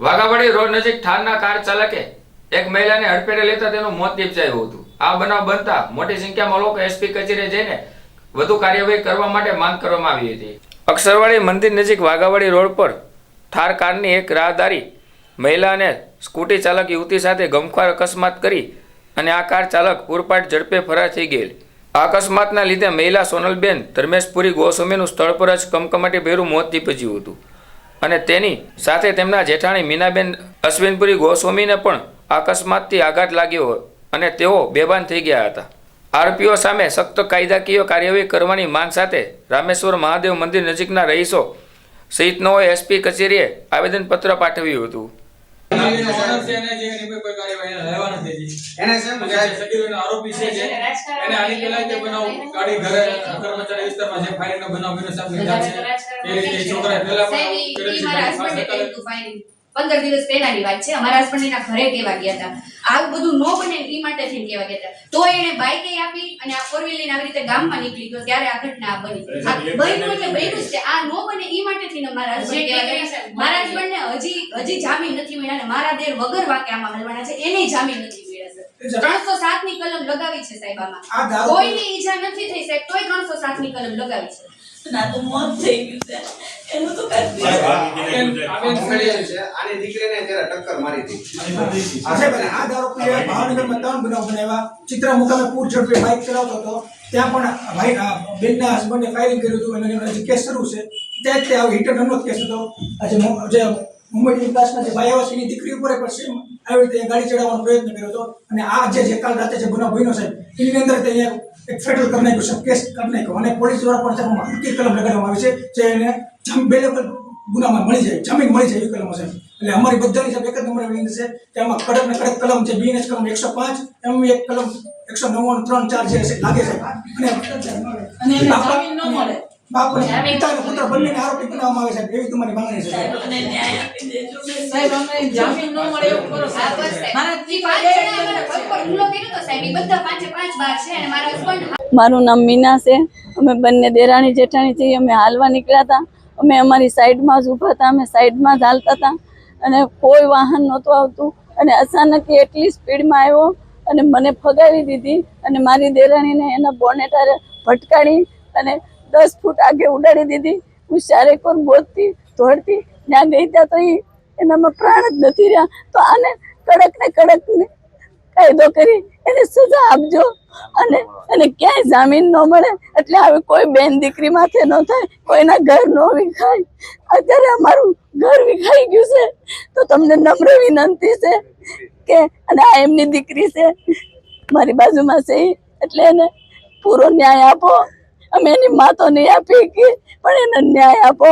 Waghawadi road નજીક ઠારના car ચાલકે એક મહિલાને હડફેટે લેતા તેનું મોત નિપજાયું હતું. આ બનાવ બનતા મોટી સંખ્યામાં લોકો એસપી કચેરીએ જઈને વધુ કાર્યવાહી કરવા માટે માંગ કરવામાં આવી હતી. અક્ષરવાડી મંદિર નજીક વાઘાવાડી રોડ પર ઠાર કારની એક રાહદારી મહિલા અને સ્કૂટી ચાલક યુવતી સાથે ગમખ્વાર અકસ્માત કરી અને આ કાર ચાલક પૂરપાટ ઝડપે ફરાર થઈ ગયેલ. આ અકસ્માતના લીધે મહિલા સોનલબેન ધર્મેશપુરી ગોસ્વામીનું સ્થળ પર જ કમકમાટી ભેરું મોત નીપજ્યું હતું. અને તેની સાથે તેમના જેઠાણી મીનાબેન અશ્વિનપુરી ગોસ્વામીને પણ અકસ્માતથી આઘાત લાગ્યો અને તેઓ બેભાન થઈ ગયા હતા. આરોપીઓ સામે સખ્ત કાયદાકીય કાર્યવાહી કરવાની માંગ સાથે રામેશ્વર મહાદેવ મંદિર નજીકના રહીશો સહિતનોએ એસપી કચેરીએ આવેદનપત્ર પાઠવ્યું હતું ગાડીનો owner છે એને જે એની પર કોઈ કાર્યવાહી એને લેવા નથી એને શેમ જે સગીરનો આરોપી છે જે એને આની પહેલા તે બનાવ ગાડી ઘરે કર્મચારી વિસ્તારમાં જે ફાયરિંગનો બનાવ બન્યો સામે યાદ છે? એ રીતે એ છોકરાએ પહેલા પણ કરેલ છે. પંદર દિવસ પહેલાની વાત છે. અમારા હસબન્ડ એના ઘરે કહેવા ગયા હતા. આવું બધું ન બને એ માટે થઈને કહેવા ગયા હતા. તો એને બાઈક આપી અને આ ફોર વ્હીલ લઈને આવી રીતે ગામમાં નીકળી ગયો ત્યારે આ ઘટના બની. આ બન્યું એટલે બન્યું છે. આ ન બને એ માટે થઈને મારા હસબન્ડ મારા હસબન્ડ ને હજી હજી જામીન નથી મળ્યા અને મારા દેર વગર વાકે આમાં મળવાના છે. એને જામીન નથી મળ્યા સર ત્રણસો સાતની કલમ લગાવી છે સાહેબ આ આમાં કોઈને ઈજા નથી થઈ સાહેબ તોય ત્રણસો સાતની કલમ લગાવી છે. ના તો મોત થઈ ગયું છે. એનું તો કાંઈ આની દીકરીને જરા ટક્કર મારી હતી આ સાહેબ, આ દારૂ પીએ ભાવનગરમાં ત્રણ બનાવ બનાવ્યા. ચિત્ર મુકામે પૂર ઝડપે બાઇક ચલાવતો હતો. ત્યાં પણ ભાઈ બેનના હસબન્ડે ફાયરિંગ કર્યું હતું. અને એનો જે કેસ શરૂ છે ત્યાં જ તે આ હિટ એન્ડ રનનો કેસ હતો. આજે જે મુંબઈ વિકાસના જે ભાઈ આવ્યા છે એની દીકરી ઉપર પણ સેમ આવી રીતે ગાડી ચડાવવાનો પ્રયત્ન કર્યો હતો. અને આ જે જે કાલ રાતે જે બનાવ બન્યો છે એની અંદર તે એક ફેડરલ કરી નાખ્યું છે કેસ કરી નાખ્યો. અને પોલીસ દ્વારા પણ તેમાં હલકી કલમ લગાડવામાં આવી છે જે એને જમ બે લેવલ ગુનામાં મળી જાય જમીન મળી જાય એવી કલમ છે એટલે અમારી બધાની સાહેબ એક જ નંબર વિનંતી છે કે આમાં કડક ને કડક કલમ છે બીએનએસ કલમ એકસો પાંચ એમ એક કલમ એકસો નવ્વાણું ત્રણ ચાર જે છે લાગે છે. અને અને એને જામીન ન મળે. બાપ અને પિતા અને પુત્ર બંનેને આરોપી બનાવવામાં આવે છે. એવી તમારી માંગણી છે. સાહેબ અમને ન્યાય આપી દેજો. સાહેબ અમને જામીન ન મળે એવું કરો સાહેબ. સાહેબ. મારા ઈ પાંચ જણા અમારા પગ પર હુમલો કર્યો તો સાહેબ ઈ બધા પાંચે પાંચ બાર છે અને મારા husband મારું નામ મીના છે. અમે બંને દેરાણી જેઠાણી છીએ. અમે હાલવા નીકળ્યા હતા. અમે અમારી સાઈડમાં જ ઊભા હતા. અમે સાઈડમાં જ હાલતા હતા. અને કોઈ વાહન નહોતું આવતું. અને અચાનક એટલી સ્પીડમાં આવ્યો અને મને ફગાવી દીધી. અને મારી દેરાણીને એના બોનેટારે ભટકાડી અને દસ ફૂટ આગે ઉડાડી દીધી. હું ચારેકોર બોલતી ધોડતી ત્યાં ગઈ ત્યાં તો એ એનામાં પ્રાણ જ નથી રહ્યા. તો આને કડક ને કડક ને કાયદો કરી એને સજા આપજો. અને એને ક્યાંય જામીન ન મળે. એટલે હવે કોઈ બેન દીકરી માથે ન થાય, કોઈના ઘર ન વિખાય. અત્યારે અમારું ઘર વિખાઈ ગયું છે. તો તમને નમ્ર વિનંતી છે કે, અને આ એમની દીકરી છે, મારી બાજુમાં છે. એટલે એને પૂરો ન્યાય આપો. અમે એની માં તો નહીં આપી કે પણ એને ન્યાય આપો.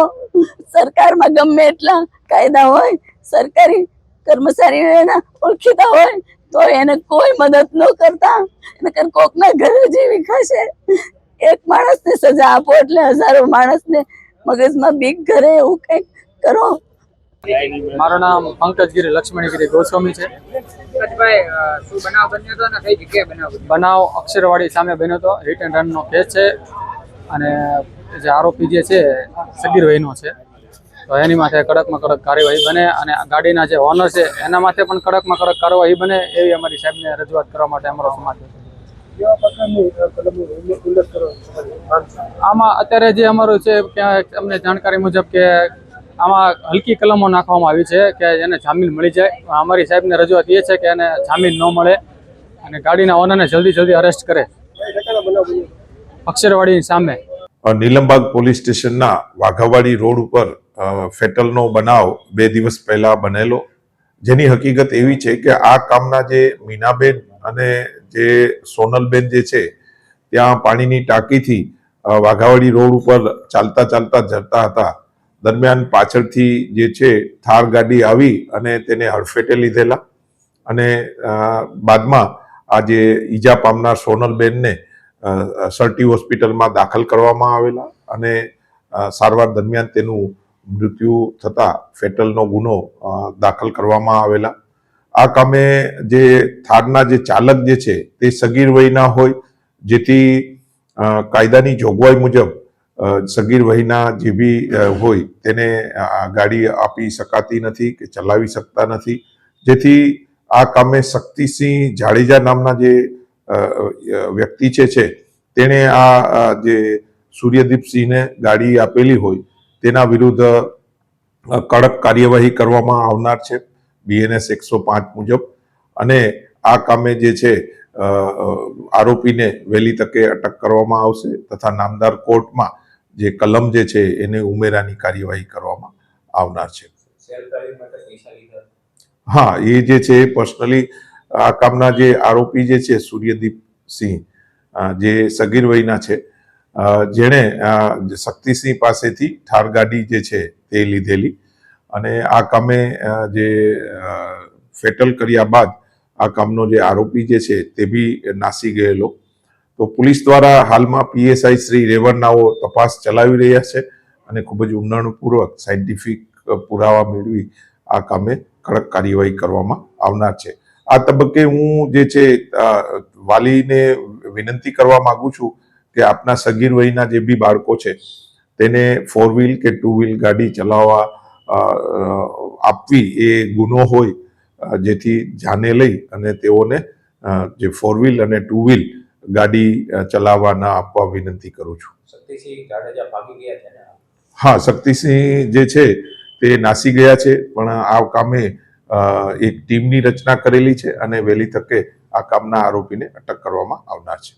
સરકારમાં ગમે એટલા કાયદા હોય સરકારી કર્મચારીઓ એના ઓળખીતા હોય તો એને કોઈ મદદ ન કરતા. નકર કોકના ઘરે જેવી ખાશે એક માણસને સજા આપો એટલે હજારો માણસને મગજમાં બીક ઘરે એવું કંઈક કરો. મારું નામ પંકજગીરી લક્ષ્મણીગીરી ગોસ્વામી છે. પંકજભાઈ બનાવ બન્યો હતો ને કઈ જગ્યાએ બનાવ બનાવ અક્ષરવાડી સામે બન્યો હતો. હિટ એન્ડ રનનો કેસ છે. અને જે આરોપી જે છે સગીર વયનો છે. તો એની માથે કડકમાં કડક કાર્યવાહી બને અને આ ગાડીના જે ઓનર છે એના માથે પણ કડકમાં કડક કાર્યવાહી બને એવી અમારી સાહેબને રજૂઆત કરવા માટે અમારો સમાજ આમાં અત્યારે જે અમારું છે કે અમને જાણકારી મુજબ કે આમાં હલકી કલમો નાખવામાં આવી છે કે એને જામીન મળી જાય. અમારી સાહેબને રજૂઆત એ છે કે એને જામીન ન મળે અને ગાડીના ઓનરને જલ્દી જલ્દી અરેસ્ટ કરે. અક્ષરવાડીની સામે. નીલમબાગ પોલીસ સ્ટેશનના વાઘાવાડી રોડ ઉપર ફેટલનો બનાવ બે દિવસ પહેલા બનેલો. જેની હકીકત એવી છે કે આ કામના જે મીનાબેન અને જે સોનલબેન જે છે, ત્યાં પાણીની ટાંકીથી વાઘાવાડી રોડ ઉપર ચાલતા ચાલતા જતા હતા. દરમિયાન પાછળથી જે છે, થાર ગાડી આવી અને તેને હડફેટે લીધેલા. અને બાદમાં આ જે ઈજા પામનાર સોનલબેનને સરટી હોસ્પિટલમાં દાખલ કરવામાં આવેલા અને સારવાર દરમિયાન તેનું મૃત્યુ થતાં ફેટલનો ગુનો દાખલ કરવામાં આવેલા. આ કામે જે થારના જે ચાલક જે છે તે સગીર વયના હોય, જેથી કાયદાની જોગવાઈ મુજબ સગીર વયના જે બી હોય તેને ગાડી આપી શકાતી નથી કે ચલાવી શકતા નથી. જેથી આ કામે શક્તિસિંહ જાડેજા નામના જે વ્યક્તિ છે છે તેણે આ જે સૂર્યદીપસિંહને ગાડી આપેલી હોય તેના વિરુદ્ધ કડક કાર્યવાહી કરવામાં આવનાર છે બીએનએસ એકસો પાંચ મુજબ. અને આ કામે જે છે આરોપીને વહેલી તકે અટક કરવામાં આવશે તથા નામદાર કોર્ટમાં જે કલમ જે છે એને ઉમેરાની કાર્યવાહી કરવામાં આવનાર છે. હા એ જે છે પર્સનલી આ કામના જે આરોપી જે છે, સૂર્યદીપ સિંહ જે સગીર વયના છે જેણે શક્તિસિંહ પાસેથી ઠાર ગાડી જે છે તે લીધેલી અને આ કામે જે ફેટલ કર્યા બાદ આ કામનો જે આરોપી જે છે તે બી નાસી ગયેલો. તો પોલીસ દ્વારા હાલમાં પીએસઆઈ શ્રી રેવન્નાઓ તપાસ ચલાવી રહ્યા છે અને ખૂબ જ ઊંડાણપૂર્વક સાયન્ટિફિક પુરાવા મેળવી આ કામે કડક કાર્યવાહી કરવામાં આવનાર છે. આ તબક્કે હું જે છે વાલીને વિનંતી કરવા માંગુ છું કે આપના સગીર વયના જે બી બાળકો છે તેને ફોર વ્હીલ કે ટુ વ્હીલ ગાડી ચલાવવા આપવી એ ગુનો હોય જેથી જાને લઈ અને તેઓને જે ફોર વ્હીલ અને ટુ વ્હીલ ગાડી ચલાવવા ના આપવા વિનંતી કરું છું. હા શક્તિસિંહ જે છે તે નાસી ગયા છે પણ આ કામે એક ટીમની રચના કરેલી છે અને વહેલી તકે આ કામના આરોપીને અટક કરવામાં આવનાર છે.